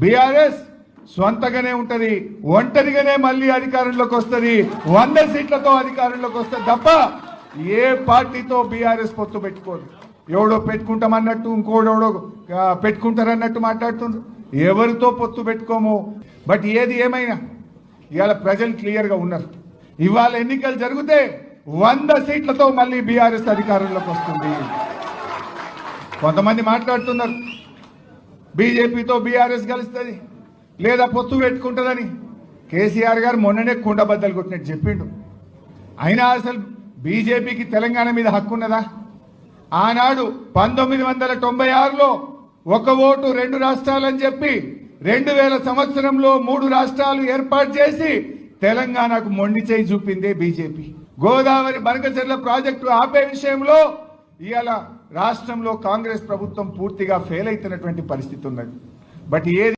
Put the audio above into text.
BRS సొంతగానే ఉంటది ఒంటరిగానే మళ్ళీ అధికారంలోకి వస్తుంది వంద సీట్లతో అధికారంలోకి వస్తుంది తప్ప ఏ పార్టీతో బీఆర్ఎస్ పొత్తు పెట్టుకోదు. ఎవడో పెట్టుకుంటామన్నట్టు ఇంకోడెవడో పెట్టుకుంటారన్నట్టు మాట్లాడుతుంది ఎవరితో పొత్తు పెట్టుకోము? బట్ ఏది ఏమైనా ఇవాళ ప్రజలు క్లియర్గా ఉన్నారు. ఇవాళ ఎన్నికలు జరిగితే వంద సీట్లతో మళ్ళీ బీఆర్ఎస్ అధికారంలోకి వస్తుంది. కొంతమంది మాట్లాడుతున్నారు బీజేపీతో బీఆర్ఎస్ కలుస్తుంది లేదా పొత్తు పెట్టుకుంటుందని కేసీఆర్ గారు మొన్ననే కుండబద్దలు కొట్టినట్టు చెప్పిండు. అయినా అసలు బీజేపీకి తెలంగాణ మీద హక్కు ఉన్నదా? ఆనాడు పంతొమ్మిది వందల తొంభై ఆరులో ఒక ఓటు రెండు రాష్ట్రాలని చెప్పి రెండు వేల సంవత్సరంలో మూడు రాష్ట్రాలు ఏర్పాటు చేసి తెలంగాణకు మొండి చేయి చూపిందే బీజేపీ. గోదావరి బనకచెర్ల ప్రాజెక్టు ఆపే విషయంలో ఇవాళ రాష్ట్రంలో కాంగ్రెస్ ప్రభుత్వం పూర్తిగా ఫెయిల్ అవుతున్నటువంటి పరిస్థితి ఉన్నది. బట్ ఏది